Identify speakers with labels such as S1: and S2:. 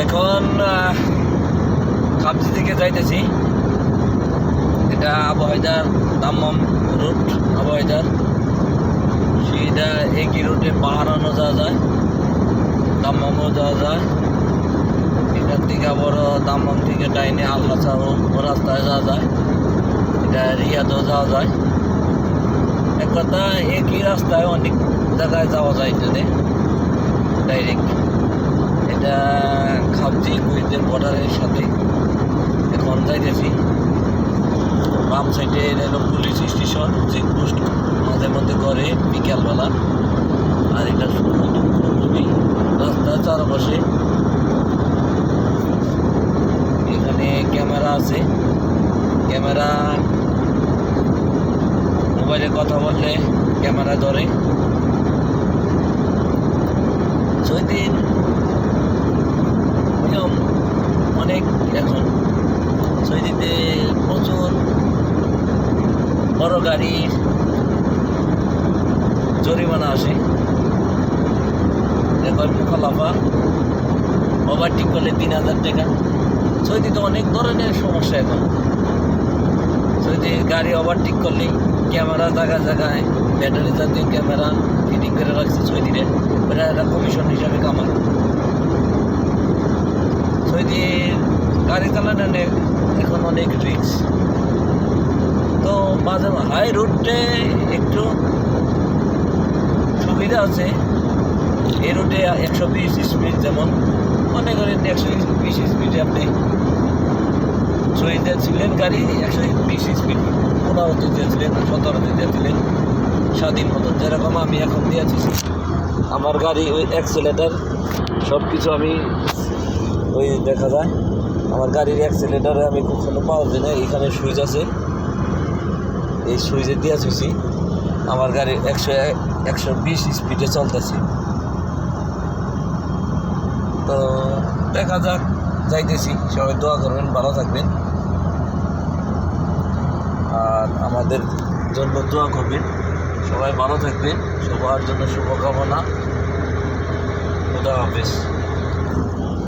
S1: এখন কাবজি থেকে যাইতেছি। এটা আবহাওয়ার দাম্মাম রুট, আবহাওয়ার। সেটা একই রুটে পাহাড়ানো যাওয়া যায়, দাম্মামও যাওয়া যায়। এখান থেকে আবার দাম্মাম থেকে ডাইনে আল্লাহ রাস্তায় যাওয়া যায়, এটা রিয়াদও যাওয়া যায়। এক কথা, একই রাস্তায় অনেক জায়গায় যাওয়া যায় এটাতে ডাইরেক্ট এটা খাবজি কুইতের বর্ডারের সাথে এখন যাইতেছি। বাম সাইডে এটা হলো পুলিশ স্টেশন চেকপোস্ট মাঝে মধ্যে করে বিকালবেলা। আর এটা খুবই রাস্তার চারপাশে। এখানে ক্যামেরা আছে। ক্যামেরা, মোবাইলে কথা বললে ক্যামেরা ধরে। অনেক এখন। সৈদিতে প্রচুর বড় গাড়ির জরিমানা আসে। এখন মুখালাফা ওভারটেক করলে তিন হাজার টাকা। সৌদিতে অনেক ধরনের সমস্যা এখন। সৌদি গাড়ি ওভারটেক করলে ক্যামেরা জায়গায় জায়গায় ব্যাটারি জাতীয় ক্যামেরা ফিটিং করে রাখছে সৌদিরে ওটা একটা কমিশন হিসাবে কামান সৌদির গাড়ি চালানো এখন অনেক রিক্স তো মাঝে হাই রুটে একটু সুবিধা আছে। এই রুটে একশো বিশ স্পিড যেমন, মনে করেন একশো বিশ স্পিডে আপনি শহীদে ছিলেন গাড়ি, একশো বিশ স্পিড পনেরোতে দিয়েছিলেন, সতেরোতে দিয়েছিলেন, স্বাধীন মতন যেরকম আমি এখন দিয়েছি, আমার গাড়ি ওই অ্যাক্সিলেটার সব কিছু আমি ওই দেখা যায়। আমার গাড়ির অ্যাক্সিলেটারে আমি কখনো পাওয়া যায় না এখানে সুইচ আছে। এই সুইচে দিয়ে আসছি আমার গাড়ি একশো একশো বিশ স্পিডে চলতেছে। তো দেখা যাক, যাইতেছি। সবাই দোয়া করবেন, ভালো থাকবেন। আর আমাদের জন্য দোয়া করবেন। সবাই ভালো থাকবেন। সবার জন্য শুভকামনা। খুদা হাফেজ।